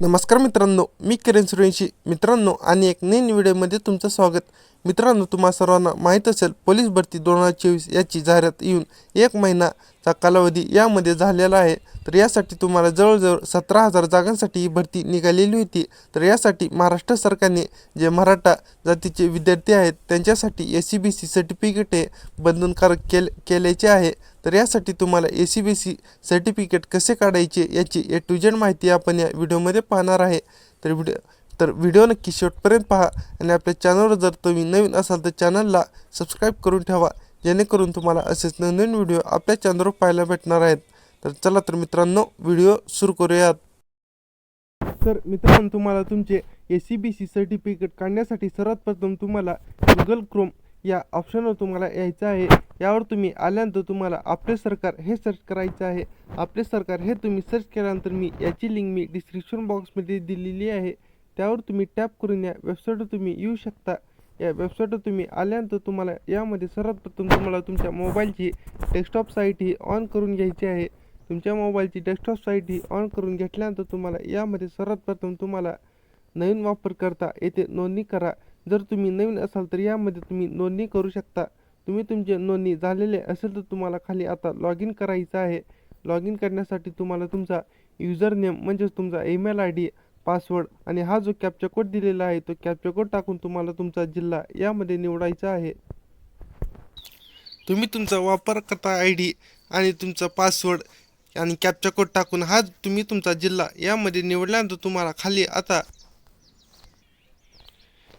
नमस्कार मित्रांनो मी किरण सूर्यवंशी मित्रांनो आणि एक नवीन व्हिडिओमध्ये तुमचं स्वागत. मित्रांनो तुम्हा सर्वांना माहीत असेल पोलीस भरती दोन हजार चोवीस याची जाहिरात येऊन एक महिनाचा कालावधी यामध्ये झालेला आहे. तर यासाठी तुम्हाला जवळजवळ सतरा हजार जागांसाठी ही भरती निघालेली होती. तर यासाठी महाराष्ट्र सरकारने जे मराठा जातीचे विद्यार्थी आहेत त्यांच्यासाठी A C B C certificate हे बंधनकारक केल केल्याचे आहे. तर यासाठी तुम्हाला A C B C certificate कसे काढायचे याची ए टू जेड माहिती आपण या व्हिडिओमध्ये पाहणार आहे. तर व्हिडिओ तर व्हिडिओ नक्की शेवटपर्यंत पहा आणि आपल्या चॅनलवर जर तुम्ही नवीन असाल तर चॅनलला सबस्क्राईब करून ठेवा जेणेकरून तुम्हाला असेच नवीन व्हिडिओ आपल्या चॅनलवर पाहायला भेटणार आहेत. तर चला तर मित्रांनो व्हिडिओ सुरू करूयात. तर मित्रांनो तुम्हाला तुमचे A C B C certificate काढण्यासाठी सर्वात प्रथम तुम्हाला गुगल क्रोम या ऑप्शनवर तुम्हाला यायचं आहे. यावर तुम्ही आल्यानंतर तुम्हाला आपले सरकार हे सर्च करायचं आहे. आपले सरकार हे तुम्ही सर्च केल्यानंतर मी याची लिंक मी डिस्क्रिप्शन बॉक्समध्ये दिलेली आहे. त्यावर तुम्ही टॅप करून या वेबसाईटवर तुम्ही येऊ शकता. या वेबसाईटवर तुम्ही आल्यानंतर तुम्हाला यामध्ये सर्वात प्रथम तुम्हाला तुमच्या मोबाईलची डेस्कटॉप साईट ही ऑन करून घ्यायची आहे. तुमच्या मोबाईलची डेस्कटॉप साईट ही ऑन करून घेतल्यानंतर तुम्हाला यामध्ये सर्वात प्रथम तुम्हाला नवीन वापरकर्ता येथे नोंदणी करा. जर तुम्ही नवीन असाल तर यामध्ये तुम्ही नोंदणी करू शकता. तुम्ही तुमचे नोंदणी झालेले असेल तर तुम्हाला खाली आता लॉग इन करायचं आहे. लॉग इन करण्यासाठी तुम्हाला तुमचा युजर नेम म्हणजेच तुमचा ईमेल आय डी पासवर्ड आणि हा जो कॅप्चा कोड दिलेला आहे तो कॅप्चा कोड टाकून तुम्हाला तुमचा जिल्हा यामध्ये निवडायचा आहे. तुम्ही तुमचा वापरकर्ता आय डी आणि तुमचा पासवर्ड आणि कॅप्चा कोड टाकून हा तुम्ही तुमचा जिल्हा यामध्ये निवडल्यानंतर तुम्हाला खाली आता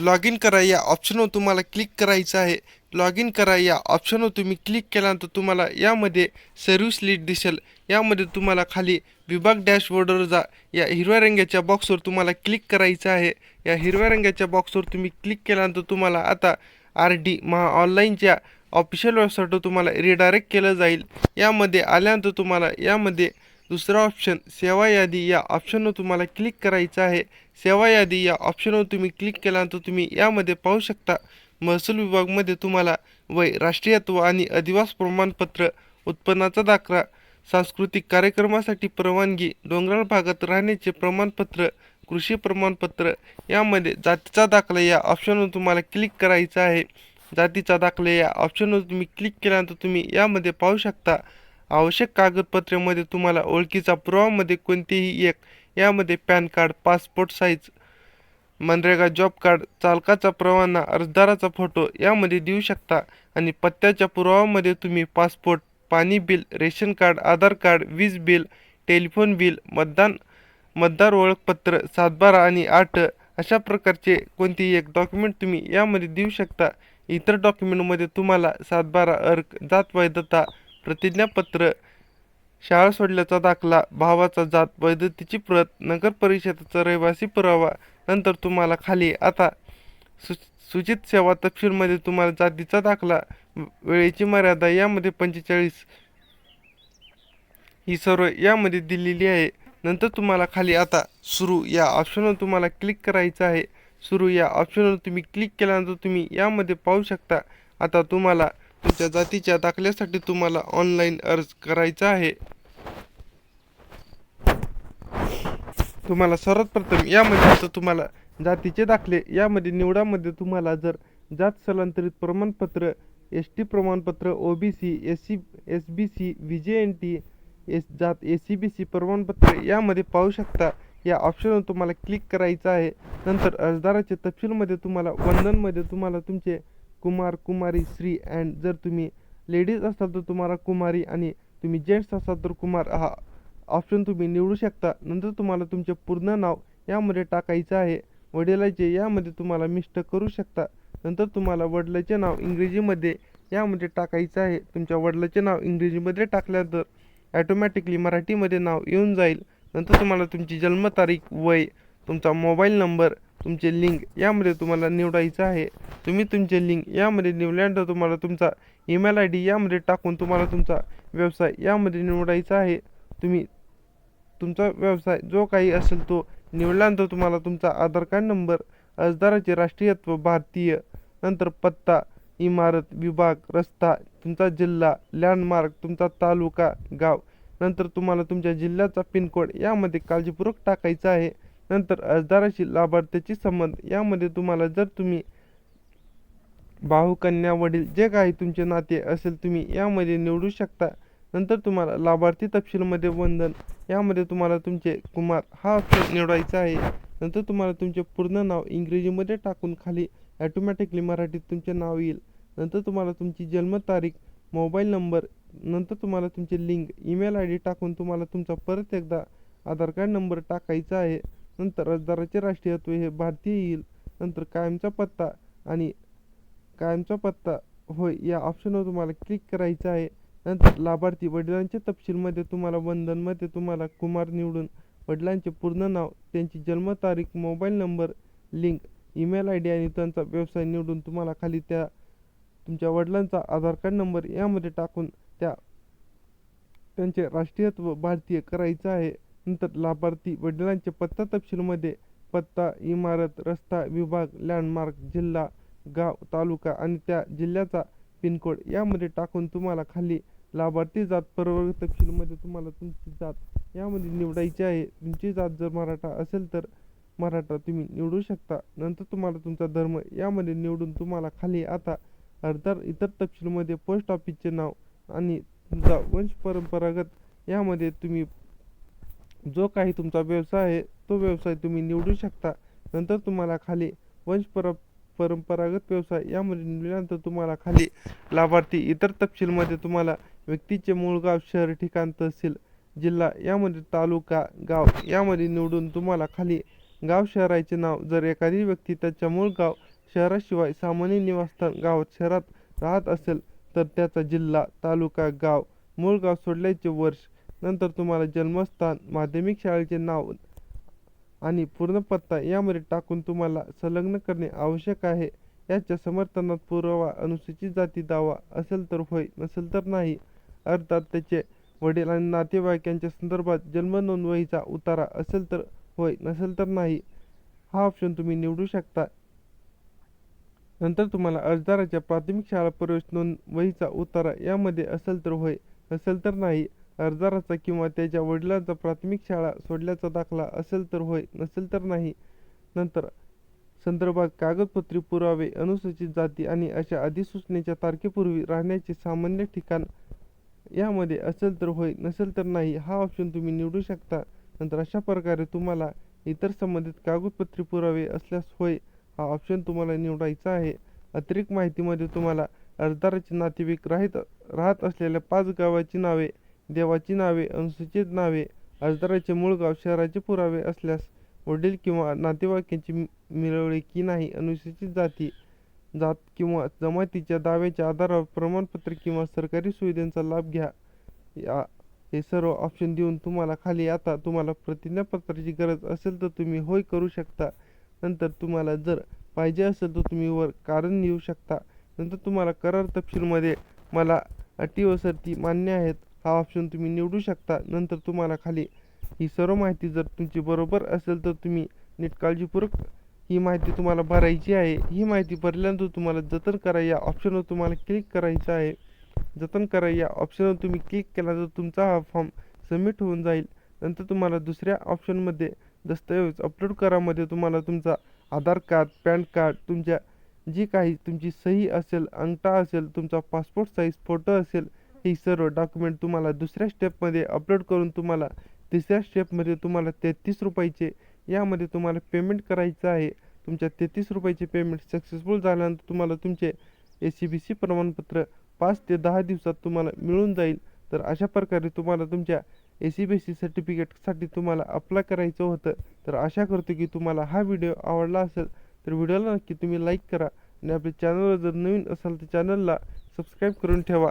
लॉग इन करा या ऑप्शनवर तुम्हाला क्लिक करायचं आहे. लॉग इन करा या ऑप्शनवर तुम्ही क्लिक केल्यानंतर तुम्हाला यामध्ये सर्व्हिस लीड दिसेल. यामध्ये तुम्हाला खाली विभाग डॅशबोर्डवर जा. या हिरव्या रंगाच्या बॉक्सवर तुम्हाला क्लिक करायचं आहे. या हिरव्या रंगाच्या बॉक्सवर तुम्ही क्लिक केल्यानंतर तुम्हाला आता आर डी महा ऑनलाईनच्या ऑफिशियल वेबसाईटवर तुम्हाला रिडायरेक्ट केलं जाईल. यामध्ये आल्यानंतर तुम्हाला यामध्ये दुसरा ऑप्शन सेवा यादी. या ऑप्शनवर तुम्हाला क्लिक करायचं आहे. सेवा यादी या ऑप्शनवर तुम्ही क्लिक केल्यानंतर तुम्ही यामध्ये पाहू शकता महसूल विभागमध्ये तुम्हाला वय राष्ट्रीयत्व आणि अधिवास प्रमाणपत्र उत्पन्नाचा दाखला सांस्कृतिक कार्यक्रमासाठी परवानगी डोंगराळ भागात राहण्याचे प्रमाणपत्र कृषी प्रमाणपत्र यामध्ये जातीचा दाखला या ऑप्शनवर तुम्हाला क्लिक करायचं आहे. जातीचा दाखला या ऑप्शनवर तुम्ही क्लिक केल्यानंतर तुम्ही यामध्ये पाहू शकता आवश्यक कागदपत्रेमध्ये तुम्हाला ओळखीचा पुरावामध्ये कोणतेही एक यामध्ये pan card passport size MNREGA job card चालकाचा परवाना अर्जदाराचा फोटो यामध्ये देऊ शकता आणि पत्त्याच्या पुरावामध्ये तुम्ही पासपोर्ट पाणी bill ration card Aadhaar card वीज बिल टेलिफोन बिल मतदान मतदार ओळखपत्र सातबारा आणि आठ अशा प्रकारचे कोणतेही एक डॉक्युमेंट तुम्ही यामध्ये देऊ शकता. इतर डॉक्युमेंटमध्ये तुम्हाला सातबारा अर्क जात वैधता प्रतिज्ञापत्र शाळा सोडल्याचा दाखला भावाचा जात वैधतेची प्रत नगर परिषदेचा रहिवासी पुरावा नंतर तुम्हाला खाली. आता सु सूचित सेवा तपशीलमध्ये तुम्हाला जातीचा दाखला वेळेची मर्यादा यामध्ये पंचेचाळीस ही सर्व यामध्ये दिलेली आहे. नंतर तुम्हाला खाली आता सुरू. या ऑप्शनवर तुम्हाला क्लिक करायचं आहे. सुरू या ऑप्शनवर तुम्ही क्लिक केल्यानंतर तुम्ही यामध्ये पाहू शकता. आता तुम्हाला तुमच्या जातीच्या दाखल्यासाठी तुम्हाला ऑनलाईन अर्ज करायचा आहे. तुम्हाला सर्वात प्रथम यामध्ये आता तुम्हाला जातीचे दाखले यामध्ये निवडामध्ये तुम्हाला जर जात स्थलांतरित प्रमाणपत्र एस टी प्रमाणपत्र O B C S C S B C V J N T S जात ए सी बी सी प्रमाणपत्र यामध्ये पाहू शकता. या ऑप्शनवर तुम्हाला क्लिक करायचं आहे. नंतर अर्जदाराचे तपशीलमध्ये तुम्हाला वंदनमध्ये तुम्हाला तुमचे कुमार कुमारी श्री अँड जर तुम्ही लेडीज असाल तर तुम्हाला कुमारी आणि तुम्ही जेंट्स असाल तर कुमार हा ऑप्शन तुम्ही निवडू शकता. नंतर तुम्हाला तुमचे पूर्ण नाव यामध्ये टाकायचं आहे. वडिलाचे यामध्ये तुम्हाला मिष्ट करू शकता. नंतर तुम्हाला वडिलाचे नाव इंग्रजीमध्ये यामध्ये टाकायचं आहे. तुमच्या वडिलाचे नाव इंग्रजीमध्ये टाकल्यानंतर ॲटोमॅटिकली मराठीमध्ये नाव येऊन जाईल. नंतर तुम्हाला तुमची जन्मतारीख वय तुमचा मोबाईल नंबर तुमचे लिंक यामध्ये तुम्हाला निवडायचं आहे. तुम्ही तुमचे लिंक यामध्ये निवडल्यानंतर तुम्हाला तुमचा ईमेल आय डी यामध्ये टाकून तुम्हाला तुमचा व्यवसाय यामध्ये निवडायचा आहे. तुम्ही तुमचा व्यवसाय जो काही असेल तो निवडल्यानंतर तुम्हाला तुमचा आधार कार्ड नंबर अर्जदाराचे राष्ट्रीयत्व भारतीय नंतर पत्ता इमारत विभाग रस्ता तुमचा जिल्हा लँडमार्क तुमचा तालुका गाव नंतर तुम्हाला तुमच्या जिल्ह्याचा पिनकोड यामध्ये काळजीपूर्वक टाकायचा आहे. नंतर अर्जदाराशी लाभार्थ्याची संबंध. यामध्ये तुम्हाला जर तुम्ही भाऊ कन्या वडील जे काही तुमचे नाते असेल तुम्ही यामध्ये निवडू शकता. नंतर तुम्हाला लाभार्थी तपशीलमध्ये वंदन यामध्ये तुम्हाला तुमचे कुमार हा ऑप्शन निवडायचा आहे. नंतर तुम्हाला तुमचे पूर्ण नाव इंग्रजीमध्ये टाकून खाली ॲटोमॅटिकली मराठीत तुमचे नाव येईल. नंतर तुम्हाला तुमची जन्मतारीख मोबाईल नंबर नंतर तुम्हाला तुमचे लिंक ईमेल आय डी टाकून तुम्हाला तुमचा परत एकदा आधार कार्ड नंबर टाकायचा आहे. नंतर अर्जदाराचे राष्ट्रीयत्व हे भारतीय येईल. नंतर कायमचा पत्ता आणि कायमचा पत्ता होय या ऑप्शनवर तुम्हाला क्लिक करायचं आहे. नंतर लाभार्थी वडिलांच्या तपशीलमध्ये तुम्हाला वंदनमध्ये तुम्हाला कुमार निवडून वडिलांचे पूर्ण नाव त्यांची जन्मतारीख mobile number link email I D आणि त्यांचा व्यवसाय निवडून तुम्हाला खाली त्या तुमच्या वडिलांचा आधार कार्ड नंबर यामध्ये टाकून त्या त्यांचे राष्ट्रीयत्व भारतीय करायचं आहे. नंतर लाभार्थी वडिलांचे पत्ता तपशीलमध्ये पत्ता इमारत रस्ता विभाग लँडमार्क जिल्हा गाव तालुका आणि त्या जिल्ह्याचा पिनकोड यामध्ये टाकून तुम्हाला खाली लाभार्थी जात प्रवर्ग तपशीलमध्ये तुम्हाला तुमची जात यामध्ये निवडायची आहे. तुमची जात जर मराठा असेल तर मराठा तुम्ही निवडू शकता. नंतर तुम्हाला तुमचा धर्म यामध्ये निवडून तुम्हाला खाली आता अर्धा इतर तपशीलमध्ये पोस्ट ऑफिसचे नाव आणि तुमचा वंश परंपरागत यामध्ये तुम्ही जो काही तुमचा व्यवसाय आहे तो व्यवसाय तुम्ही निवडू शकता. नंतर तुम्हाला खाली वंश पर परंपरागत व्यवसाय यामध्ये निवडल्यानंतर तुम्हाला खाली लाभार्थी इतर तपशीलमध्ये तुम्हाला व्यक्तीचे मूळ गाव शहर ठिकाण तहसील जिल्हा यामध्ये तालुका गाव यामध्ये निवडून तुम्हाला खाली गाव शहराचे नाव. जर एखादी व्यक्ती त्याच्या मूळ गाव शहराशिवाय सामान्य निवासस्थान गावात शहरात राहत असेल तर त्याचा जिल्हा तालुका गाव मूळ गाव सोडल्याचे वर्ष नंतर तुम्हाला जन्मस्थान माध्यमिक शाळेचे नाव आणि पूर्ण पत्ता यामध्ये टाकून तुम्हाला संलग्न करणे आवश्यक आहे. याच्या समर्थनात पुरावा अनुसूचित जाती दावा असेल तर होय नसेल तर नाही. अर्थात त्याचे वडील आणि नातेवाईक यांच्या संदर्भात जन्म नोंदवहीचा उतारा असेल तर होय नसेल तर नाही. हा ऑप्शन तुम्ही निवडू शकता. नंतर तुम्हाला अर्जदाराच्या प्राथमिक शाळा प्रवेश नोंद वहीचा उतारा यामध्ये असेल तर होय नसेल तर नाही. अर्जदाराचा किंवा त्याच्या वडिलांचा प्राथमिक शाळा सोडल्याचा दाखला असेल तर होय नसेल तर नाही. नंतर संदर्भात कागदपत्री पुरावे अनुसूचित जाती आणि अशा अधिसूचनेच्या तारखेपूर्वी राहण्याचे सामान्य ठिकाण यामध्ये असेल तर होय नसेल तर नाही हा ऑप्शन तुम्ही निवडू शकता. नंतर अशा प्रकारे तुम्हाला इतर संबंधित कागदपत्रे पुरावे असल्यास होय हा ऑप्शन तुम्हाला निवडायचा आहे. अतिरिक्त माहितीमध्ये तुम्हाला अर्जदाराचे नातेवाईक राहत राहत असलेल्या पाच गावाची नावे देवाची नावे अनुसूचित नावे अर्जदाराचे मूळ गाव शहराचे पुरावे असल्यास वडील किंवा नातेवाईकांची मिळवले की नाही अनुसूचित जाती जात किंवा जमातीच्या दाव्याच्या आधारावर प्रमाणपत्र किंवा सरकारी सुविधांचा लाभ घ्या. या हे सर्व ऑप्शन देऊन तुम्हाला खाली आता तुम्हाला प्रतिज्ञापत्राची गरज असेल तर तुम्ही होय करू शकता. नंतर तुम्हाला जर पाहिजे असेल तर तुम्ही वर कारण लिहू शकता. नंतर तुम्हाला करार तपशीलमध्ये मला अटी व सर्ती मान्य आहेत. हा ऑप्शन तुम्ही निवडू शकता. नंतर तुम्हाला खाली ही सर्व माहिती जर तुमची बरोबर असेल तर तुम्ही नीट काळजीपूर्वक ही माहिती तुम्हाला भरायची आहे. ही माहिती भरल्यानंतर तुम्हाला जतन करा. या ऑप्शनवर तुम्हाला क्लिक करायचं आहे. जतन करा. या ऑप्शनवर तुम्ही क्लिक केला तर तुमचा हा फॉर्म सबमिट होऊन जाईल. नंतर तुम्हाला दुसऱ्या ऑप्शनमध्ये दस्तऐवज अपलोड करामध्ये तुम्हाला तुमचा आधार कार्ड पॅन कार्ड तुमच्या जी काही तुमची सही असेल अंगठा असेल तुमचा पासपोर्ट साईज फोटो असेल ही सर्व डॉक्युमेंट तुम्हाला दुसऱ्या स्टेपमध्ये अपलोड करून तुम्हाला तिसऱ्या स्टेपमध्ये तुम्हाला तेहतीस रुपयाचे यामध्ये तुम्हाला पेमेंट करायचं आहे. तुमच्या तेहतीस रुपयाचे पेमेंट सक्सेसफुल झाल्यानंतर तुम्हाला तुमचे ए सी बी सी प्रमाणपत्र पाच ते दहा दिवसात तुम्हाला मिळून जाईल. तर अशा प्रकारे तुम्हाला तुमच्या ए सी बी सी सर्टिफिकेटसाठी तुम्हाला अप्लाय करायचं होतं. तर आशा करतो की तुम्हाला हा व्हिडिओ आवडला असेल तर व्हिडिओला नक्की तुम्ही लाईक करा. आणि आपल्या चॅनलवर जर नवीन असाल तर चॅनलला सबस्क्राईब करून ठेवा.